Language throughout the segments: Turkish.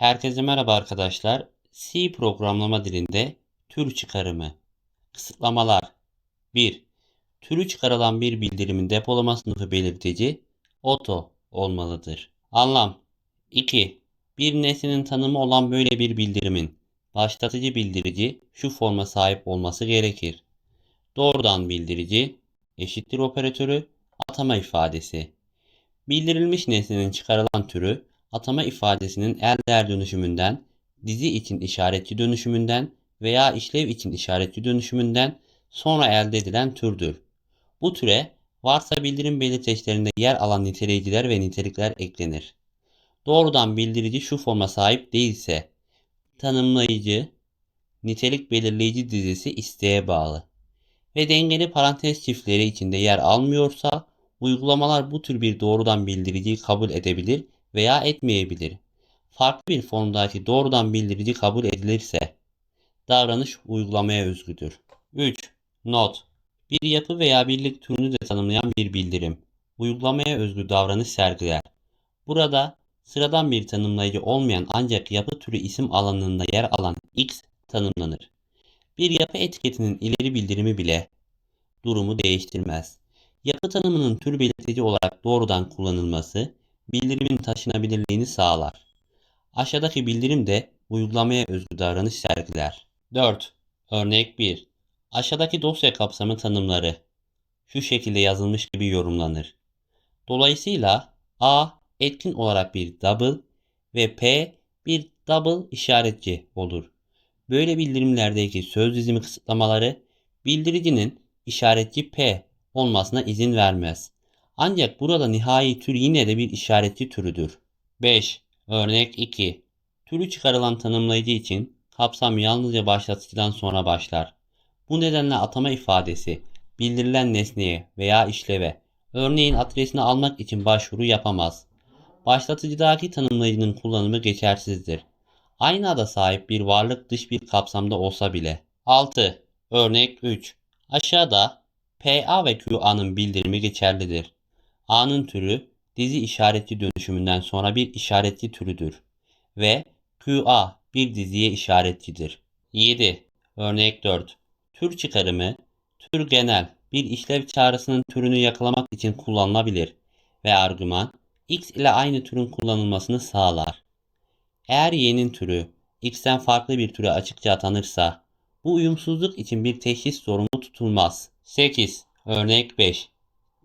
Herkese merhaba arkadaşlar. C programlama dilinde tür çıkarımı. Kısıtlamalar 1. Türü çıkarılan bir bildirimin depolama sınıfı belirtici auto olmalıdır. Anlam 2. Bir nesnenin tanımı olan böyle bir bildirimin başlatıcı bildirici şu forma sahip olması gerekir. Doğrudan bildirici eşittir operatörü atama ifadesi. Bildirilmiş nesnenin çıkarılan türü atama ifadesinin el değer dönüşümünden, dizi için işaretçi dönüşümünden veya işlev için işaretçi dönüşümünden sonra elde edilen türdür. Bu türe varsa bildirim belirteçlerinde yer alan niteleyiciler ve nitelikler eklenir. Doğrudan bildirici şu forma sahip değilse tanımlayıcı, nitelik belirleyici dizisi isteğe bağlı ve dengeli parantez çiftleri içinde yer almıyorsa uygulamalar bu tür bir doğrudan bildiriciyi kabul edebilir veya etmeyebilir. Farklı bir formdaki doğrudan bildirici kabul edilirse davranış uygulamaya özgüdür. 3. Not Bir yapı veya birlik türünü de tanımlayan bir bildirim. Uygulamaya özgü davranış sergiler. Burada sıradan bir tanımlayıcı olmayan ancak yapı türü isim alanında yer alan X tanımlanır. Bir yapı etiketinin ileri bildirimi bile durumu değiştirmez. Yapı tanımının tür belirtici olarak doğrudan kullanılması bildirimin taşınabilirliğini sağlar. Aşağıdaki bildirim de uygulamaya özgü davranış sergiler. 4. Örnek 1. Aşağıdaki dosya kapsamı tanımları şu şekilde yazılmış gibi yorumlanır. Dolayısıyla A etkin olarak bir double ve P bir double işaretçi olur. Böyle bildirimlerdeki söz dizimi kısıtlamaları bildiricinin işaretçi P olmasına izin vermez. Ancak burada nihai tür yine de bir işaretçi türüdür. 5. Örnek 2. Türü çıkarılan tanımlayıcı için kapsam yalnızca başlatıcıdan sonra başlar. Bu nedenle atama ifadesi bildirilen nesneye veya işleve örneğin adresini almak için başvuru yapamaz. Başlatıcıdaki tanımlayıcının kullanımı geçersizdir. Aynı ada sahip bir varlık dış bir kapsamda olsa bile. 6. Örnek 3. Aşağıda PA ve QA'nın bildirimi geçerlidir. A'nın türü dizi işaretli dönüşümünden sonra bir işaretli türüdür ve QA bir diziye işaretçidir. 7. Örnek 4. Tür çıkarımı, tür genel bir işlev çağrısının türünü yakalamak için kullanılabilir ve argüman x ile aynı türün kullanılmasını sağlar. Eğer y'nin türü x'ten farklı bir türe açıkça atanırsa bu uyumsuzluk için bir teşhis sorumlu tutulmaz. 8. Örnek 5.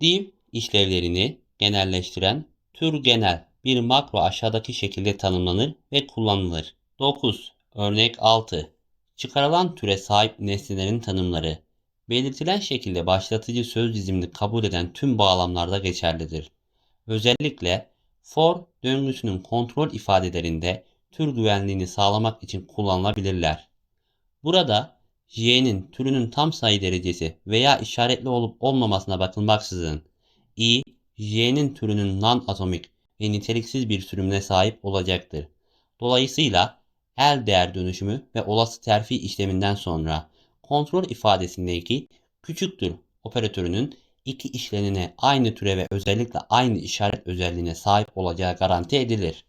Div işlevlerini genelleştiren tür genel bir makro aşağıdaki şekilde tanımlanır ve kullanılır. 9. Örnek 6. Çıkarılan türe sahip nesnelerin tanımları belirtilen şekilde başlatıcı söz dizimini kabul eden tüm bağlamlarda geçerlidir. Özellikle for döngüsünün kontrol ifadelerinde tür güvenliğini sağlamak için kullanılabilirler. Burada j'nin türünün tam sayı derecesi veya işaretli olup olmamasına bakılmaksızın i, j'nin türünün non-atomik ve niteliksiz bir sürümüne sahip olacaktır. Dolayısıyla el değer dönüşümü ve olası terfi işleminden sonra kontrol ifadesindeki küçüktür operatörünün iki işlenine aynı türe ve özellikle aynı işaret özelliğine sahip olacağı garanti edilir.